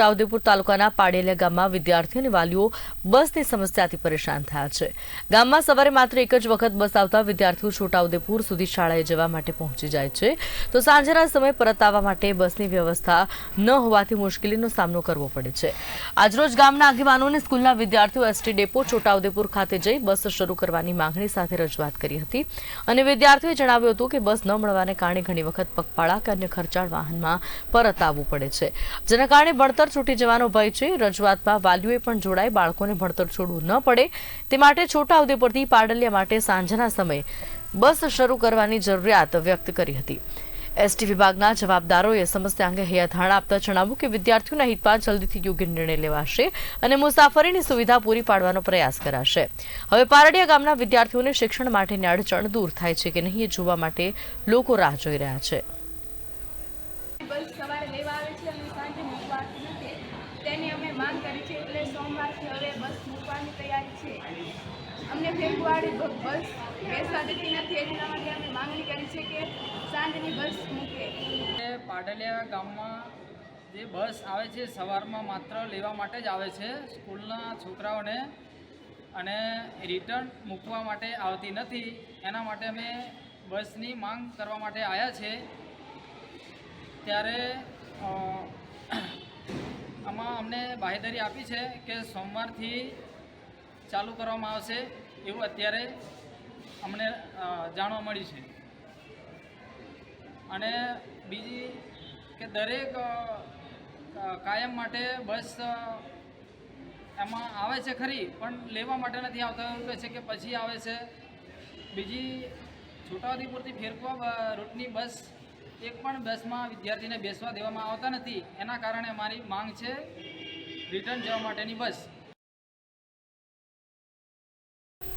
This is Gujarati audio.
છોટાઉદેપુર તાલુકાના પાડેલિયા ગામમાં વિદ્યાર્થીઓ અને વાલીઓ બસની સમસ્યાથી પરેશાન થયા છે. ગામમાં સવારે માત્ર એક જ વખત બસ આવતા વિદ્યાર્થીઓ છોટાઉદેપુર સુધી શાળાએ જવા માટે પહોંચી જાય છે. તો સાંજના સમયે પરત આવવા માટે બસની વ્યવસ્થા ન હોવાથી મુશ્કેલીનો સામનો કરવો પડે છે. આજરોજ ગામના આગેવાનો અને સ્કૂલના વિદ્યાર્થીઓ એસટી ડેપો છોટાઉદેપુર ખાતે જઈ બસ શરૂ કરવાની માંગણી સાથે રજૂઆત કરી હતી. અને વિદ્યાર્થીઓએ જણાવ્યું હતું કે બસ ન મળવાને કારણે ઘણી વખત પગપાળા કે અન્ય ખર્ચાળ વાહનમાં પરત આવવું પડે છે. જેના કારણે ભણતર છૂટી જવાનો ભય છે. રજૂઆતમાં વાલીઓએ પણ જોડાઈ બાળકોને ભણતર છોડવું ન પડે. તે માટે છોટાઉદેપુરથી પાડલિયા માટે સાંજના સમયે બસ શરૂ કરવાની જરૂરિયાત વ્યક્ત કરી હતી. એસટી વિભાગના જવાબદારોએ સમસ્યા અંગે હૈયાધારણા આપતા જણાવ્યું કે વિદ્યાર્થીઓના હિતમાં જલ્દીથી યોગ્ય નિર્ણય લેવાશે અને મુસાફરીની સુવિધા પૂરી પાડવાનો પ્રયાસ કરાશે. હવે પારડિયા ગામના વિદ્યાર્થીઓને શિક્ષણ માટેની અડચણ દૂર થાય છે કે નહીં એ જોવા માટે લોકો રાહ જોઈ રહ્યા છે બસ સવારે લેવા આવે છે અને સાંજે મૂકવા આવતી નથી તેની અમે માંગ કરી છે એટલે સોમવારથી હવે બસ મૂકવાની તૈયારી છે. અમને ફેબ્રુઆરી બસ બેસવા દેતી નથી એટલા માટે અમે માંગણી કરી છે કે સાંજની બસ મૂકે. પાડલિયા ગામમાં જે બસ આવે છે, સવારમાં માત્ર લેવા માટે જ આવે છે. સ્કૂલના છોકરાઓને અને રિટર્ન મૂકવા માટે આવતી નથી. એના માટે અમે બસની માંગ કરવા માટે આવ્યા છે. ત્યારે આમાં અમને બાહેધરી આપી છે કે સોમવારથી ચાલુ કરવામાં આવશે એવું અત્યારે અમને જાણવા મળ્યું છે. અને બીજી કે દરેક કાયમ માટે બસ એમાં આવે છે ખરી, પણ લેવા માટે નથી આવતા. એવું કહે છે કે પછી આવે છે. બીજી છોટાઉદેપુરથી ફેરકવા રૂટની બસ એક પણ બસમાં વિદ્યાર્થીને બેસવા દેવામાં આવતા નથી. એના કારણે અમારી માંગ છે રિટર્ન જવા માટેની બસ.